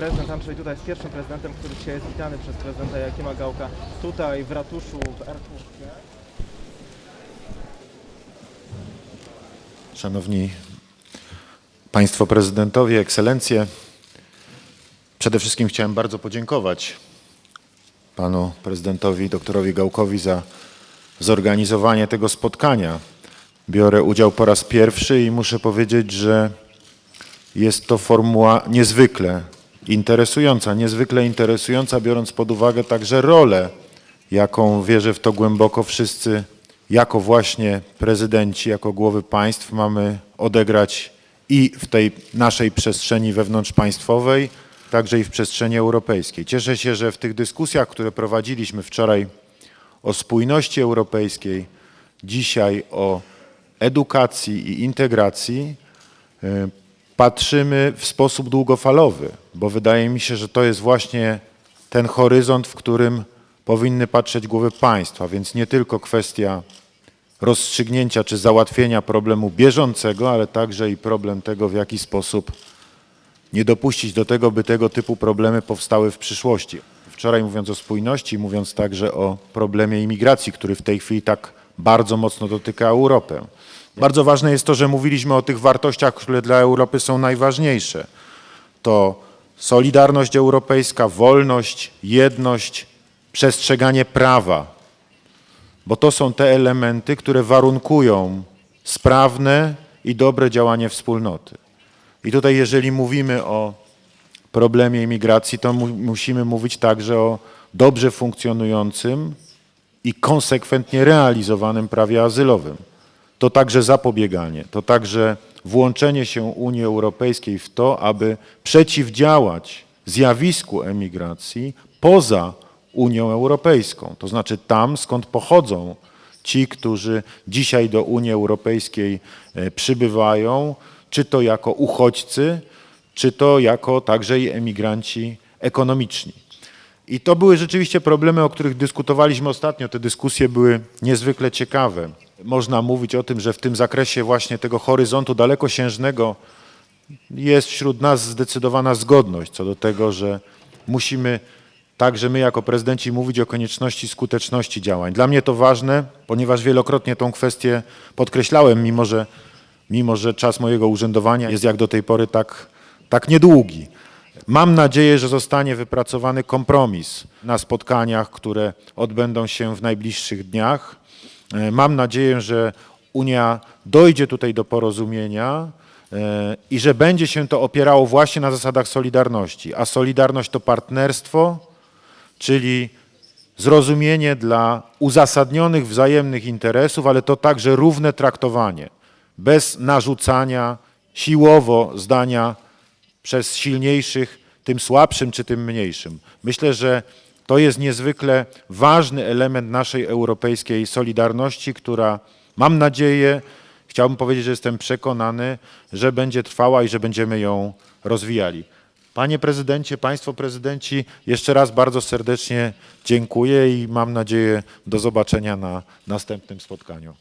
prezydent Andrzej Duda jest pierwszym prezydentem, który dzisiaj jest witany przez prezydenta Jakima Gałka tutaj w ratuszu w Erfurcie. Szanowni Państwo Prezydentowie, Ekscelencje, przede wszystkim chciałem bardzo podziękować Panu Prezydentowi doktorowi Gałkowi za zorganizowanie tego spotkania. Biorę udział po raz pierwszy i muszę powiedzieć, że jest to formuła niezwykle interesująca, niezwykle interesująca, biorąc pod uwagę także rolę, jaką wierzę w to głęboko wszyscy, jako właśnie prezydenci, jako głowy państw mamy odegrać i w tej naszej przestrzeni wewnątrzpaństwowej, także i w przestrzeni europejskiej. Cieszę się, że w tych dyskusjach, które prowadziliśmy wczoraj o spójności europejskiej, dzisiaj o edukacji i integracji, y, patrzymy w sposób długofalowy, bo wydaje mi się, że to jest właśnie ten horyzont, w którym powinny patrzeć głowy państwa, więc nie tylko kwestia rozstrzygnięcia czy załatwienia problemu bieżącego, ale także i problem tego, w jaki sposób nie dopuścić do tego, by tego typu problemy powstały w przyszłości. Wczoraj mówiąc o spójności, mówiąc także o problemie imigracji, który w tej chwili tak bardzo mocno dotyka Europę. Bardzo ważne jest to, że mówiliśmy o tych wartościach, które dla Europy są najważniejsze. To solidarność europejska, wolność, jedność, przestrzeganie prawa, bo to są te elementy, które warunkują sprawne i dobre działanie wspólnoty. I tutaj, jeżeli mówimy o problemie imigracji, to mu, musimy mówić także o dobrze funkcjonującym i konsekwentnie realizowanym prawie azylowym. To także zapobieganie, to także włączenie się Unii Europejskiej w to, aby przeciwdziałać zjawisku emigracji poza Unią Europejską, to znaczy tam, skąd pochodzą ci, którzy dzisiaj do Unii Europejskiej e, przybywają, czy to jako uchodźcy, czy to jako także i emigranci ekonomiczni. I to były rzeczywiście problemy, o których dyskutowaliśmy ostatnio. Te dyskusje były niezwykle ciekawe. Można mówić o tym, że w tym zakresie właśnie tego horyzontu dalekosiężnego jest wśród nas zdecydowana zgodność co do tego, że musimy także my jako prezydenci mówić o konieczności skuteczności działań. Dla mnie to ważne, ponieważ wielokrotnie tą kwestię podkreślałem, mimo że, mimo że czas mojego urzędowania jest jak do tej pory tak, tak niedługi. Mam nadzieję, że zostanie wypracowany kompromis na spotkaniach, które odbędą się w najbliższych dniach. E, Mam nadzieję, że Unia dojdzie tutaj do porozumienia e, i że będzie się to opierało właśnie na zasadach solidarności. A solidarność to partnerstwo, czyli zrozumienie dla uzasadnionych wzajemnych interesów, ale to także równe traktowanie, bez narzucania siłowo zdania przez silniejszych tym słabszym czy tym mniejszym. Myślę, że to jest niezwykle ważny element naszej europejskiej solidarności, która mam nadzieję, chciałbym powiedzieć, że jestem przekonany, że będzie trwała i że będziemy ją rozwijali. Panie prezydencie, państwo prezydenci, jeszcze raz bardzo serdecznie dziękuję i mam nadzieję do zobaczenia na następnym spotkaniu.